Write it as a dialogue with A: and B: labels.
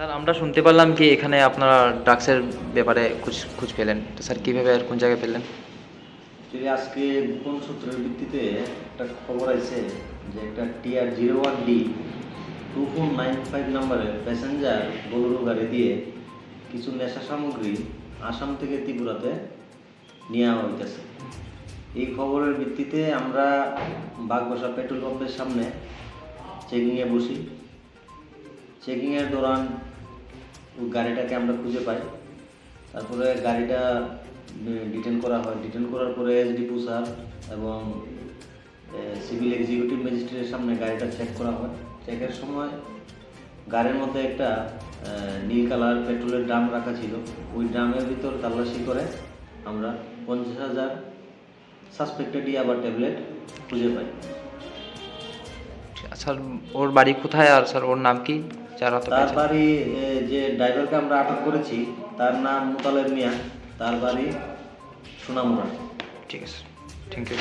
A: Sir, আমরা শুনতে পারলাম কি এখানে আপনারা ড্রাগসের ব্যাপারে খোঁজ খোঁজ পেলেন। তো স্যার, কীভাবে আর কোন জায়গায় পেলেন?
B: যদি আজকে গোপন সূত্রের ভিত্তিতে একটা খবর আছে যে একটা TR zero one D two four nine five নাম্বারের প্যাসেঞ্জার বোলেরো গাড়ি দিয়ে কিছু নেশা সামগ্রী আসাম থেকে ত্রিপুরাতে নেওয়া হইতেছে। এই খবরের ভিত্তিতে আমরা বাগবাসা পেট্রোল পাম্পের সামনে চেকিংয়ে বসি। চেকিংয়ের দৌরান গাড়িটাকে আমরা খুঁজে পাই। তারপরে গাড়িটা ডিটেন করা হয়। ডিটেন করার পরে এসডিপু স্যার এবং সিভিল এক্সিকিউটিভ ম্যাজিস্ট্রেটের সামনে গাড়িটা চেক করা হয়। চেকের সময় গাড়ির মধ্যে একটা নীল কালার পেট্রোলের ড্রাম রাখা ছিল। ওই ড্রামের ভিতর তাল্লাশি করে আমরা পঞ্চাশ হাজার সাসপেক্টেড ইয়াবা ট্যাবলেট খুঁজে পাই।
A: স্যার ওর বাড়ি কোথায় আর স্যার ওর নাম কি? যারা
B: তার বাড়ি যে ড্রাইভারকে আমরা আটক করেছি তার নাম মুতালেব মিয়া তার বাড়ি সোনামুড়া।
A: ঠিক আছে থ্যাংক ইউ